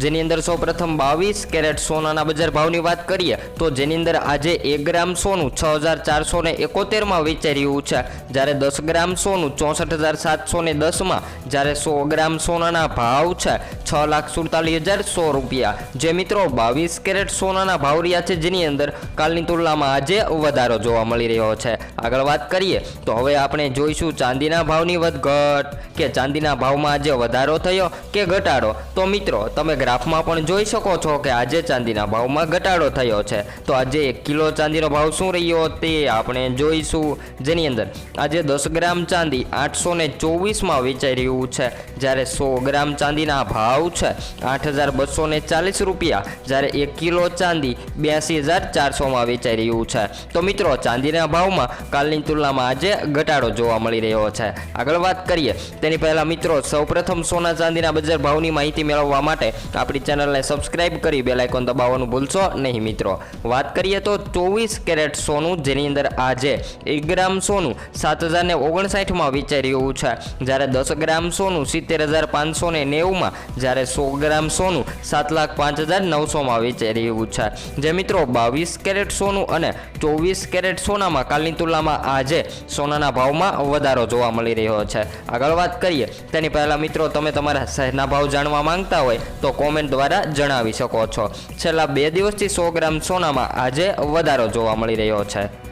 જેની અંદર સૌપ્રથમ બાવીસ કેરેટ સોનાના બજાર ભાવની વાત કરીએ, તો જેની અંદર આજે એક ગ્રામ સોનું છ હજાર ચારસો ને એકોતેરમાં વેચાઈ રહ્યું છે. જ્યારે દસ ગ્રામ સોનું ચોસઠ હજાર સાતસો ને દસમાં, જ્યારે સો ગ્રામ સોનાના ભાવ છે છ લાખ સુડતાલીસ હજાર સો રૂપિયા. જે મિત્રો બાવીસ કેરેટ સોનાના ભાવ રહ્યા છે, જેની અંદર કાલની તુલનામાં આજે વધારો જોવા મળી રહ્યો છે. આગળ વાત કરીએ, તો હવે આપણે જોઈશું ચાંદીના ભાવની વધઘટ, કે ચાંદીના ભાવમાં આજે વધારો થયો કે ઘટાડો? તો મિત્રો, તમે ગ્રાફમાં પણ જોઈ શકો છો કે આજે ચાંદીના ભાવમાં ઘટાડો થયો છે. તો આજે એક કિલો ચાંદીનો ભાવ શું રહ્યો તે આપણે જોઈશું. જેની અંદર આજે દસ ગ્રામ ચાંદી આઠસો ને ચોવીસમાં વેચાઈ રહ્યું છે. જ્યારે સો ગ્રામ ચાંદીના ભાવ છે આઠ હજાર બસો ને ચાલીસ રૂપિયા. જ્યારે એક કિલો ચાંદી બ્યાસી હજાર ચારસોમાં વેચાઈ રહ્યું છે. તો મિત્રો, ચાંદીના ભાવમાં કાલની તુલનામાં આજે ઘટાડો જોવા મળી રહ્યો છે. આગળ વાત કરીએ. તેની પહેલાં મિત્રો, સૌપ્રથમ સોના ચાંદીના બજાર ભાવની માહિતી મેળવવા માટે આપણી ચેનલને સબસ્ક્રાઇબ કરી બેલ આઇકોન દબાવવાનું ભૂલશો નહીં મિત્રો. વાત કરીએ તો ચોવીસ કેરેટ સોનું, જેની અંદર આજે એક ગ્રામ સોનું સાત હજાર ને ઓગણસાઠમાં વેચાઈ રહ્યું છે. જ્યારે દસ ગ્રામ સોનું સિત્તેર હજાર પાંચસો ને નેવુંમાં, જ્યારે સો ગ્રામ સોનું સાત લાખ પાંચ હજાર નવસોમાં વેચાઈ રહ્યું છે. જે મિત્રો બાવીસ કેરેટ સોનું અને ચોવીસ કેરેટ સોનામાં કાલની તુલનામાં આજે સોનાના ભાવમાં વધારો જોવા મળી રહ્યો છે. આગળ વાત કરીએ. તેની પહેલાં મિત્રો, તમે તમારા શહેરના ભાવ જાણવા માંગતા હોય કોમેન્ટ દ્વારા જણાવી શકો છો. છેલ્લા બે દિવસથી સો ગ્રામ સોનામાં આજે વધારો જોવા મળી રહ્યો છે.